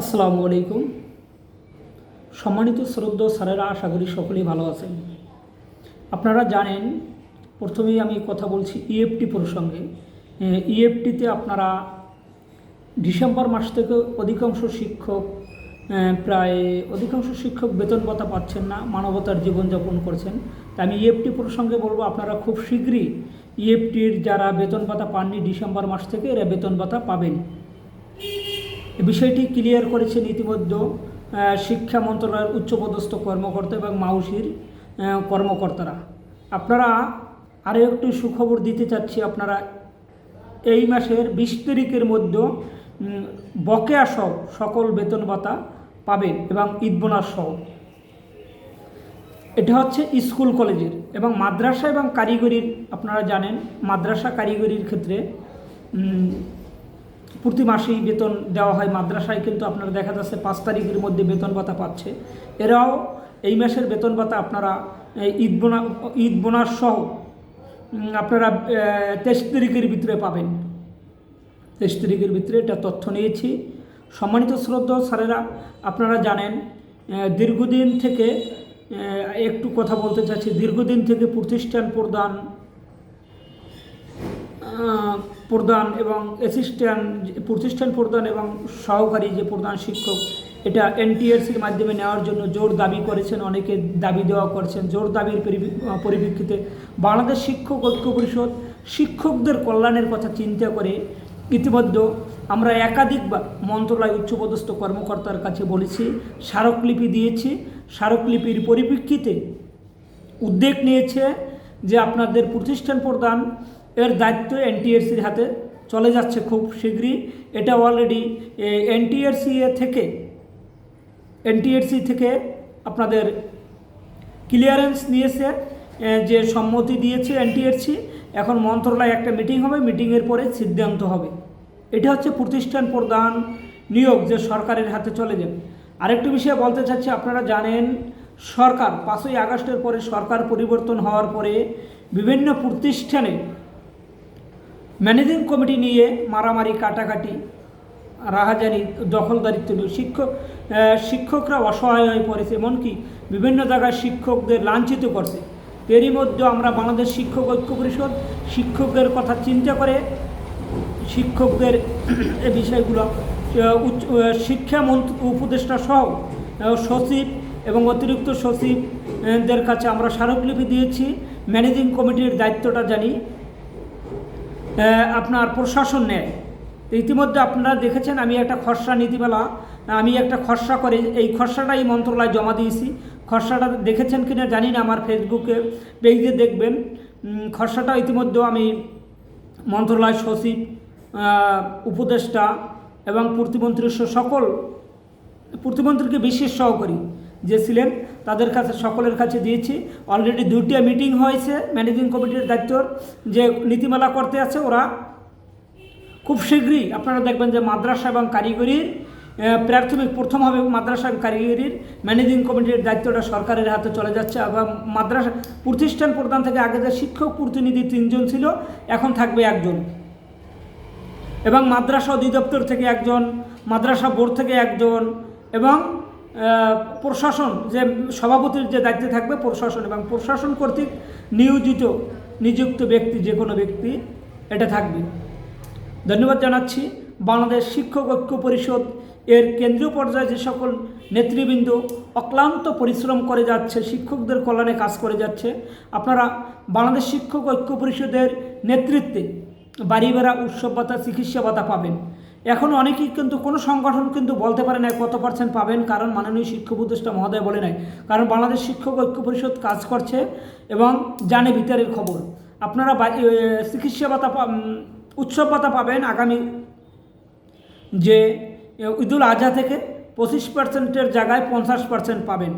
আসসালামু আলাইকুম। সম্মানিত শ্রদ্ধ স্যারেরা, আশা করি সকলেই ভালো আছেন। আপনারা জানেন, প্রথমেই আমি কথা বলছি ইএফটি প্রসঙ্গে। ইএফটিতে আপনারা ডিসেম্বর মাস থেকে অধিকাংশ শিক্ষক প্রায় অধিকাংশ শিক্ষক বেতন ভাতা পাচ্ছেন না, মানবতার জীবনযাপন করছেন। তাই আমি ইএফটি প্রসঙ্গে বলব, আপনারা খুব শীঘ্রই ইএফটির যারা বেতন ভাতা পাননি ডিসেম্বর মাস থেকে, এরা বেতন ভাতা পাবেন। বিষয়টি ক্লিয়ার করেছেন ইতিমধ্যে শিক্ষা মন্ত্রণালয়ের উচ্চপদস্থ কর্মকর্তা এবং মাউসির কর্মকর্তারা। আপনারা আরও একটু সুখবর দিতে চাচ্ছি আপনারা। এই মাসের বিশ তারিখের মধ্যে বকেয়া সহ সকল বেতন ভাতা পাবেন এবং ঈদ বোনাস সহ। এটা হচ্ছে স্কুল কলেজের এবং মাদ্রাসা এবং কারিগরির, আপনারা জানেন, মাদ্রাসা কারিগরির ক্ষেত্রে প্রতি মাসেই বেতন দেওয়া হয় মাদ্রাসায়, কিন্তু আপনারা দেখা যাচ্ছে পাঁচ তারিখের মধ্যে বেতন ভাতা পাচ্ছে। এরাও এই মাসের বেতন ভাতা আপনারা ঈদ বোনা, ঈদ বোনাস সহ আপনারা তেইশ তারিখের ভিতরে পাবেন। তেইশ তারিখের ভিতরে এটা তথ্য নিয়েছি। সম্মানিত শ্রদ্ধা স্যারেরা, আপনারা জানেন দীর্ঘদিন থেকে একটু কথা বলতে চাচ্ছি। দীর্ঘদিন থেকে প্রতিষ্ঠান প্রদান প্রধান এবং অ্যাসিস্ট্যান্ট প্রতিষ্ঠান প্রধান এবং সহকারী যে প্রধান শিক্ষক, এটা এনটিএসির মাধ্যমে নেওয়ার জন্য জোর দাবি করেছেন। অনেকে দাবি দেওয়া করছেন। জোর দাবির পরিপ্রেক্ষিতে বাংলাদেশ শিক্ষক ঐক্য পরিষদ শিক্ষকদের কল্যাণের কথা চিন্তা করে ইতিমধ্যে আমরা একাধিকবার মন্ত্রণালয় উচ্চপদস্থ কর্মকর্তার কাছে বলেছি, স্মারকলিপি দিয়েছি। স্মারকলিপির পরিপ্রেক্ষিতে উদ্যোগ নিয়েছে যে আপনাদের প্রতিষ্ঠান প্রদান এর দায়িত্ব এনটিএসির হাতে চলে যাচ্ছে খুব শীঘ্রই। এটা অলরেডি এনটিএসি থেকে এনটিএসি থেকে আপনাদের ক্লিয়ারেন্স নিয়েছে যে সম্মতি দিয়েছে এনটিএসি এখন মন্ত্রণালয়ে একটা মিটিং হবে মিটিংয়ের পরে সিদ্ধান্ত হবে। এটা হচ্ছে প্রতিষ্ঠান প্রদান নিয়োগ যে সরকারের হাতে চলে যাবে। আরেকটু বিষয়ে বলতে চাচ্ছি, আপনারা জানেন, সরকার, পাঁচই আগস্টের পরে সরকার পরিবর্তন হওয়ার পরে বিভিন্ন প্রতিষ্ঠানে ম্যানেজিং কমিটি নিয়ে মারামারি, কাটাকাটি, রাহাজানি, দখলদারিত্ব শিক্ষক শিক্ষকরা অসহায় হয়ে পড়েছে, এমনকি বিভিন্ন জায়গায় শিক্ষকদের লাঞ্ছিত করছে। এরই মধ্যে আমরা বাংলাদেশ শিক্ষক ঐক্য পরিষদ শিক্ষকদের কথা চিন্তা করে শিক্ষকদের এই বিষয়গুলো শিক্ষা উপদেষ্টা সহ সচিব এবং অতিরিক্ত সচিবদের কাছে আমরা স্মারকলিপি দিয়েছি। ম্যানেজিং কমিটির দায়িত্বটা জানি আপনার প্রশাসন নেয়। ইতিমধ্যে আপনারা দেখেছেন, আমি একটা খসড়া নীতিমালা, আমি একটা খসড়া করে, এই খসড়াটা এই মন্ত্রণালয়ে জমা দিয়েছি। খসড়াটা দেখেছেন কিনা জানি না, আমার ফেসবুকে পেজে দেখবেন। খসড়াটা ইতিমধ্যে আমি মন্ত্রণালয় সচিব উপদেষ্টা এবং প্রতিমন্ত্রী সকল, প্রতিমন্ত্রীকে বিশেষ সহকারী। যে ছিলেন, তাদের কাছে, সকলের কাছে দিয়েছি। অলরেডি দুইটা মিটিং হয়েছে ম্যানেজিং কমিটির দায়িত্বর যে নীতিমালা করতে আছে ওরা। খুব শীঘ্রই আপনারা দেখবেন যে মাদ্রাসা এবং কারিগরির প্রাথমিক প্রথম হবে মাদ্রাসা এবং কারিগরির ম্যানেজিং কমিটির দায়িত্বটা সরকারের হাতে চলে যাচ্ছে এবং মাদ্রাসা, প্রতিষ্ঠান প্রধান থেকে আগে যে শিক্ষক প্রতিনিধি তিনজন ছিল, এখন থাকবে একজন। এবং মাদ্রাসা অধিদপ্তর থেকে একজন, মাদ্রাসা বোর্ড থেকে একজন এবং প্রশাসন, যে সভাপতির যে দায়িত্বে থাকবে প্রশাসন এবং প্রশাসন কর্তৃক নিয়োজিত, নিযুক্ত ব্যক্তি, যে কোনো ব্যক্তি এটা থাকবে। ধন্যবাদ জানাচ্ছি। বাংলাদেশ শিক্ষক ঐক্য পরিষদ এর কেন্দ্রীয় পর্যায়ে যে সকল নেতৃবৃন্দ অক্লান্ত পরিশ্রম করে যাচ্ছে, শিক্ষকদের কল্যাণে কাজ করে যাচ্ছে, আপনারা বাংলাদেশ শিক্ষক ঐক্য পরিষদের নেতৃত্বে বাড়ি বেড়া উৎসব ভাতা, চিকিৎসা ভাতা পাবেন। এখন অনেকেই কিন্তু কোনো সংগঠন কিন্তু বলতে পারে না কত পার্সেন্ট পাবেন, কারণ মাননীয় শিক্ষক উপদেষ্টা মহোদয় বলে নাই। কারণ বাংলাদেশ শিক্ষক ঐক্য পরিষদ কাজ করছে এবং জানে ভিতরের খবর। আপনারা চিকিৎসা ভাতা উৎসব ভাতা পাবেন আগামী যে ঈদুল আজহা থেকে পঁচিশ পার্সেন্টের জায়গায় পঞ্চাশ পার্সেন্ট পাবেন।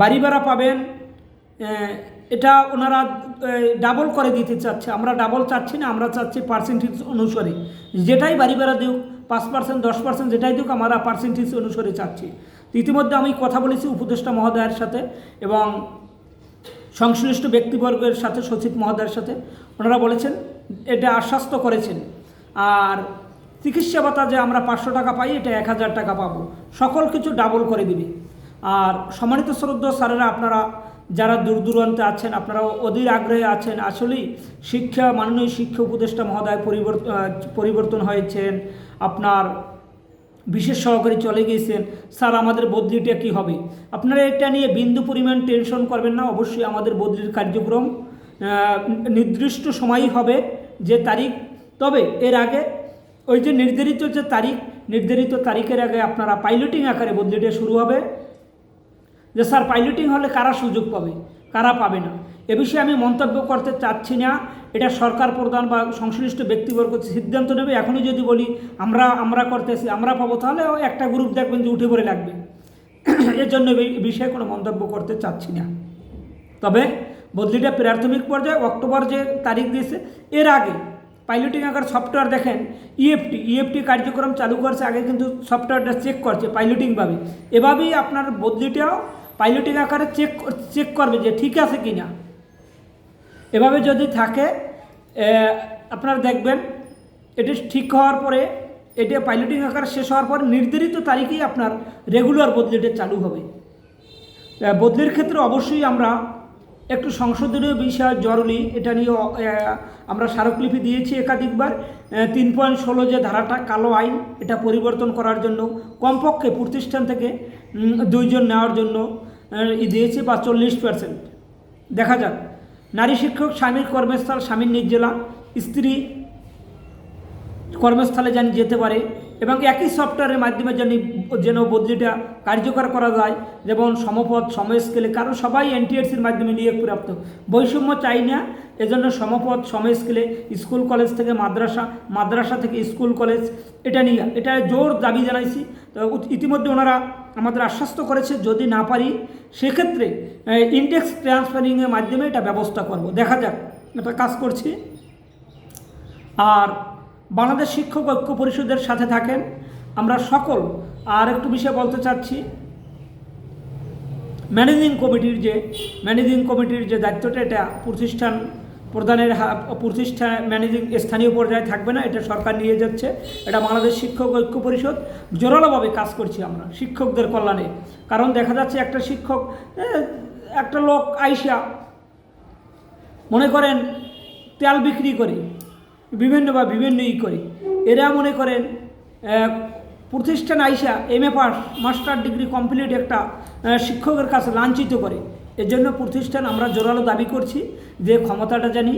বাড়ি ভাড়া পাবেন এটা ওনারা ডাবল করে দিতে চাচ্ছে। আমরা ডাবল চাচ্ছি না, আমরা চাচ্ছি পার্সেন্টেজ অনুসারে। যেটাই বাড়ি ভাড়া দিক পাঁচ পার্সেন্ট দশ পার্সেন্ট যেটাই দিক আমরা পার্সেন্টেজ অনুসারে চাচ্ছি। ইতিমধ্যে আমি কথা বলেছি উপদেষ্টা মহোদয়ের সাথে এবং সংশ্লিষ্ট ব্যক্তিবর্গের সাথে, সচিব মহোদয়ের সাথে। ওনারা বলেছেন, এটা আশ্বস্ত করেছেন। আর চিকিৎসা ভাতা যে আমরা পাঁচশো টাকা পাই, এটা এক হাজার টাকা পাবো। সকল কিছু ডাবল করে দিবে। আর সম্মানিত শ্রদ্ধ স্যারেরা, আপনারা যারা দূর দূরান্তে আছেন আপনারা অধীর আগ্রহে আছেন, আসলেই শিক্ষা, মাননীয় শিক্ষা উপদেষ্টা মহোদয় পরিবর্তন পরিবর্তন হয়েছেন, আপনার বিশেষ সহকারী চলে গিয়েছেন, স্যার, আমাদের বদলিটা কি হবে? আপনারা এটা নিয়ে বিন্দু পরিমাণ টেনশন করবেন না, অবশ্যই আমাদের বদলির কার্যক্রম নির্দিষ্ট সময়ই হবে যে তারিখ, তবে এর আগে ওই যে নির্ধারিত যে তারিখ, নির্ধারিত তারিখের আগে আপনারা পাইলটিং আকারে বদলিটা শুরু হবে। যে স্যার পাইলটিং হলে কারা সুযোগ পাবে? কারা পাবে না? এ বিষয়ে আমি মন্তব্য করতে চাচ্ছি না। এটা সরকার প্রধান বা সংশ্লিষ্ট ব্যক্তিবর্গ সিদ্ধান্ত নেবে। এখনই যদি বলি, আমরা আমরা করতেছি, আমরা পাবো, তাহলে একটা গ্রুপ দেখবেন যে উঠে পড়ে লাগবে। এর জন্য বিষয়ে কোনো মন্তব্য করতে চাচ্ছি না। তবে বদলিটা প্রাথমিক পর্যায়ে অক্টোবর যে তারিখ দিয়েছে, এর আগে পাইলটিং আকার সফটওয়্যার দেখেন E ইএফটি ইএফটি কার্যক্রম চালু করছে, আগে কিন্তু সফটওয়্যারটা চেক করছে পাইলটিংভাবে এভাবেই আপনার বদলিটাও পাইলটিং আকারে চেক চেক করবে যে ঠিক আছে কি না এভাবে যদি থাকে আপনারা দেখবেন, এটি ঠিক হওয়ার পরে, এটা পাইলটিং আকার শেষ হওয়ার পর নির্ধারিত তারিখেই আপনার রেগুলার বদলিটা চালু হবে। বদলির ক্ষেত্রে অবশ্যই আমরা একটু সংশোধনীয় বিষয় জরুরি, এটা নিয়ে আমরা স্মারকলিপি দিয়েছি একাধিকবার। তিন পয়েন্ট ষোলো যে ধারাটা কালো আইন, এটা পরিবর্তন করার জন্য, কমপক্ষে প্রতিষ্ঠান থেকে দুইজন নেওয়ার জন্য দিয়েছি বা চল্লিশ পার্সেন্ট দেখা যাক। নারী শিক্ষক, স্বামীর কর্মস্থল, স্বামীর নিজ জেলা, স্ত্রী কর্মস্থলে যেন যেতে পারে এবং একই সফটওয়্যারের মাধ্যমে যেন যেন বদলিটা কার্যকর করা যায়। যেমন সমপদ সময় স্কেলে কারণ সবাই এনটিএসির মাধ্যমে নিয়োগ প্রাপ্ত। বৈষম্য চাই না, এজন্য সমপদ সময় স্কেলে স্কুল, কলেজ থেকে মাদ্রাসা মাদ্রাসা থেকে স্কুল, কলেজ, এটা নিয়ে। এটা জোর দাবি জানাইছি। তো ইতিমধ্যে ওনারা আমাদের আশ্বস্ত করেছে, যদি না পারি সেক্ষেত্রে ইন্ডেক্স ট্রান্সফারিংয়ের মাধ্যমে এটা ব্যবস্থা করব। দেখা যাক এটা কাজ করছি। আর বাংলাদেশ শিক্ষক ঐক্য পরিষদের সাথে থাকেন। আমরা সকল, আর একটু বিষয় বলতে চাচ্ছি। ম্যানেজিং কমিটির যে ম্যানেজিং কমিটির যে দায়িত্বটা, এটা প্রতিষ্ঠান প্রধানের প্রতিষ্ঠান ম্যানেজিং স্থানীয় পর্যায়ে থাকবে না, এটা সরকার নিয়ে যাচ্ছে। এটা বাংলাদেশ শিক্ষক ঐক্য পরিষদ, জোরালোভাবে কাজ করছি আমরা, শিক্ষকদের কল্যাণে। কারণ দেখা যাচ্ছে একটা শিক্ষক একটা লোক আইসা, মনে করেন তেল বিক্রি করে, বিভিন্ন বা বিভিন্ন ই করে, এরা মনে করেন প্রতিষ্ঠান আইসা M A pass, master degree complete একটা শিক্ষকের কাছে লাঞ্ছিত করে। এর জন্য প্রতিষ্ঠান আমরা জোরালো দাবি করছি যে ক্ষমতাটা জানি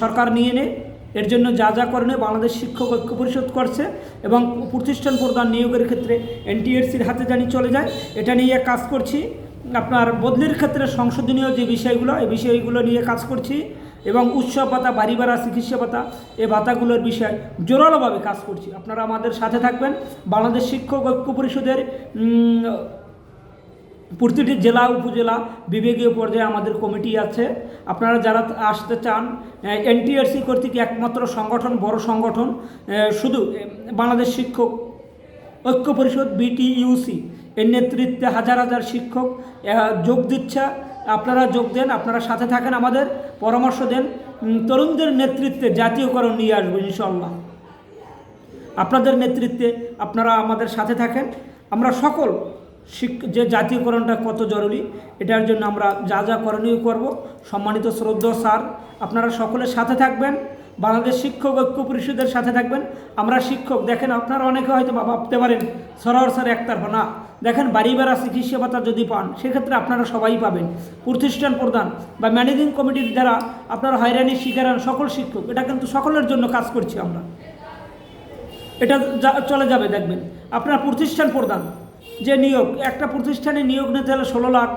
সরকার নিয়ে নেয় এর জন্য যা যা করণীয় বাংলাদেশ শিক্ষক ঐক্য পরিষদ করছে এবং প্রতিষ্ঠান প্রদান নিয়োগের ক্ষেত্রে এনটিএসসির হাতে জানি চলে যায়। এটা নিয়ে কাজ করছি, আপনার বদলির ক্ষেত্রে সংশোধনীয় যে বিষয়গুলো, এই বিষয়গুলো নিয়ে কাজ করছি এবং উৎসব ভাতা, বাড়ি ভাড়া, চিকিৎসা ভাতা, এই ভাতাগুলোর বিষয় জোরালোভাবে কাজ করছি। আপনারা আমাদের সাথে থাকবেন। বাংলাদেশ শিক্ষক ঐক্য পরিষদের প্রতিটি জেলা, উপজেলা, বিভাগীয় পর্যায়ে আমাদের কমিটি আছে। আপনারা যারা আসতে চান এনটিআরসি কর্তৃক একমাত্র সংগঠন, বড় সংগঠন শুধু বাংলাদেশ শিক্ষক ঐক্য পরিষদ, বিটিইউসি। এর নেতৃত্বে হাজার হাজার শিক্ষক যোগ দিচ্ছে। আপনারা যোগ দেন, আপনারা সাথে থাকেন আমাদের, পরামর্শ দেন। তরুণদের নেতৃত্বে জাতীয়করণ নিয়ে আসব ইনশাল্লাহ আপনাদের নেতৃত্বে আপনারা আমাদের সাথে থাকেন। আমরা সকল যে জাতীয়করণটা কত জরুরি, এটার জন্য আমরা যা যা করণীয় করব। সম্মানিত শ্রদ্ধ স্যার, আপনারা সকলের সাথে থাকবেন। বাংলাদেশ শিক্ষক ঐক্য পরিষদের সাথে থাকবেন। আমরা শিক্ষক, দেখেন আপনারা অনেকে হয়তো ভাবতে পারেন সরার স্যার একতরফা, না। দেখেন বাড়ি বেড়া চিকিৎসা ভাতা যদি পান, সেক্ষেত্রে আপনারা সবাই পাবেন। প্রতিষ্ঠান প্রদান বা ম্যানেজিং কমিটির দ্বারা আপনারা হয়রানির শিকার সকল শিক্ষক। এটা কিন্তু সকলের জন্য কাজ করছি আমরা। এটা চলে যাবে, দেখবেন। আপনার প্রতিষ্ঠান প্রদান যে নিয়োগ, একটা প্রতিষ্ঠানে নিয়োগ নিতে হলে ষোলো লাখ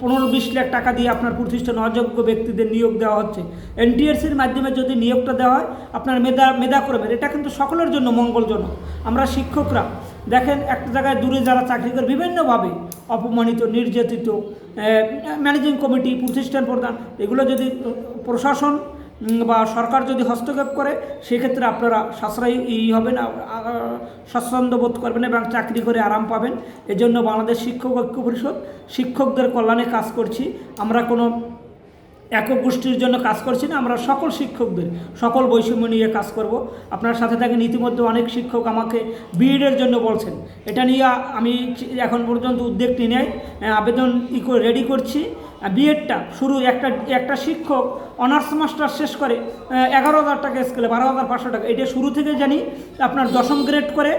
পনেরো বিশ লাখ টাকা দিয়ে আপনার প্রতিষ্ঠান অযোগ্য ব্যক্তিদের নিয়োগ দেওয়া হচ্ছে। এনটিএসির মাধ্যমে যদি নিয়োগটা দেওয়া হয়, আপনার মেধা মেধা করবেন। এটা কিন্তু সকলের জন্য মঙ্গলজনক। আমরা শিক্ষকরা, দেখেন একটা জায়গায় দূরে যারা চাকরি করে, বিভিন্নভাবে অপমানিত, নির্যাতিত ম্যানেজিং কমিটি প্রতিষ্ঠান প্রদান এগুলো যদি প্রশাসন বা সরকার যদি হস্তক্ষেপ করে, সেক্ষেত্রে আপনারা সাশ্রয়ী ই হবেন স্বাচ্ছন্দ্য বোধ করবেন এবং চাকরি করে আরাম পাবেন। এজন্য বাংলাদেশ শিক্ষক ঐক্য পরিষদ শিক্ষকদের কল্যাণে কাজ করছি। আমরা কোনো একক গোষ্ঠীর জন্য কাজ করছি না, আমরা সকল শিক্ষকদের, সকল বৈষম্য নিয়ে কাজ করব। আপনার সাথে থাকেন ইতিমধ্যে অনেক শিক্ষক আমাকে বিএডের জন্য বলছেন। এটা নিয়ে আমি এখন পর্যন্ত উদ্যোগ নিয়ে আবেদন ই রেডি করছি। বিএডটা শুরু, একটা একটা শিক্ষক অনার্স মাস্টার শেষ করে এগারো হাজার টাকা স্কেলে, বারো হাজার পাঁচশো টাকা। এটা শুরু থেকে জানি আপনার দশম গ্রেড করে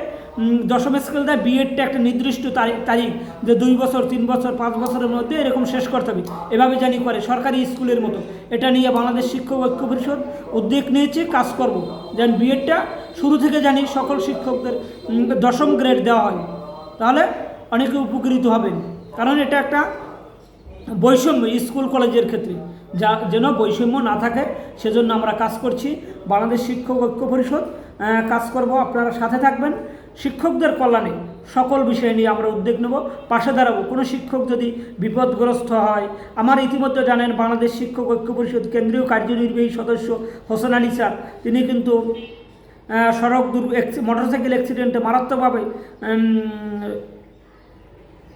দশম স্কেল দেয় বিএডটা একটা নির্দিষ্ট তারিখ যে দুই বছর, তিন বছর, পাঁচ বছরের মধ্যে এরকম শেষ করতে হবে। এভাবে জানি করে সরকারি স্কুলের মতো। এটা নিয়ে বাংলাদেশ শিক্ষক ঐক্য পরিষদ উদ্যোগ নিয়েছে, কাজ করব। যেন বিএডটা শুরু থেকে জানি সকল শিক্ষকদের দশম গ্রেড দেওয়া হয়। তাহলে অনেকে উপকৃত হবেন। কারণ এটা একটা বৈষম্য স্কুল, কলেজের ক্ষেত্রে। যা যেন বৈষম্য না থাকে, সেজন্য আমরা কাজ করছি। বাংলাদেশ শিক্ষক ঐক্য পরিষদ কাজ করব। আপনারা সাথে থাকবেন। শিক্ষকদের কল্যাণে সকল বিষয় নিয়ে আমরা উদ্যোগ নেব। পাশে দাঁড়াবো। কোনো শিক্ষক যদি বিপদগ্রস্ত হয়, আমার ইতিমধ্যে জানেন, বাংলাদেশ শিক্ষক ঐক্য পরিষদ কেন্দ্রীয় কার্যনির্বাহী সদস্য হোসেন আলী স্যার। তিনি কিন্তু সড়ক দুর্ঘ মোটরসাইকেল অ্যাক্সিডেন্টে মারাত্মকভাবে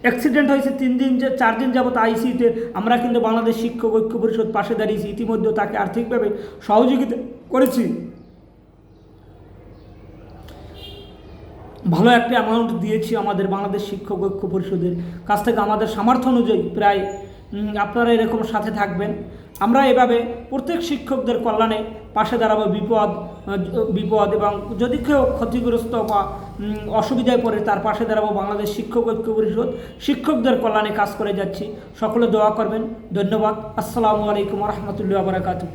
অ্যাক্সিডেন্ট হয়েছে তিন দিন যে, চার দিন যাবত আইসিতে আমরা কিন্তু বাংলাদেশ শিক্ষক ঐক্য পরিষদ পাশে দাঁড়িয়েছি। ইতিমধ্যে তাকে আর্থিকভাবে সহযোগিতা করেছি। ভালো একটা অ্যামাউন্ট দিয়েছি আমাদের বাংলাদেশ শিক্ষক ঐক্য পরিষদের কাছ থেকে। আমাদের সামর্থ্য অনুযায়ী প্রায় আপনারা এরকম সাথে থাকবেন। আমরা এভাবে প্রত্যেক শিক্ষকদের কল্যাণে পাশে দাঁড়াবো, বিপদ বিপদ এবং যদি কেউ ক্ষতিগ্রস্ত বা অসুবিধায় পড়ে তার পাশে দাঁড়াবো বাংলাদেশ শিক্ষক ঐক্য পরিষদ। শিক্ষকদের কল্যাণে কাজ করে যাচ্ছি। সকলে দোয়া করবেন। ধন্যবাদ। আসসালামু আলাইকুম রহমতুল্লাহ বারাকাতু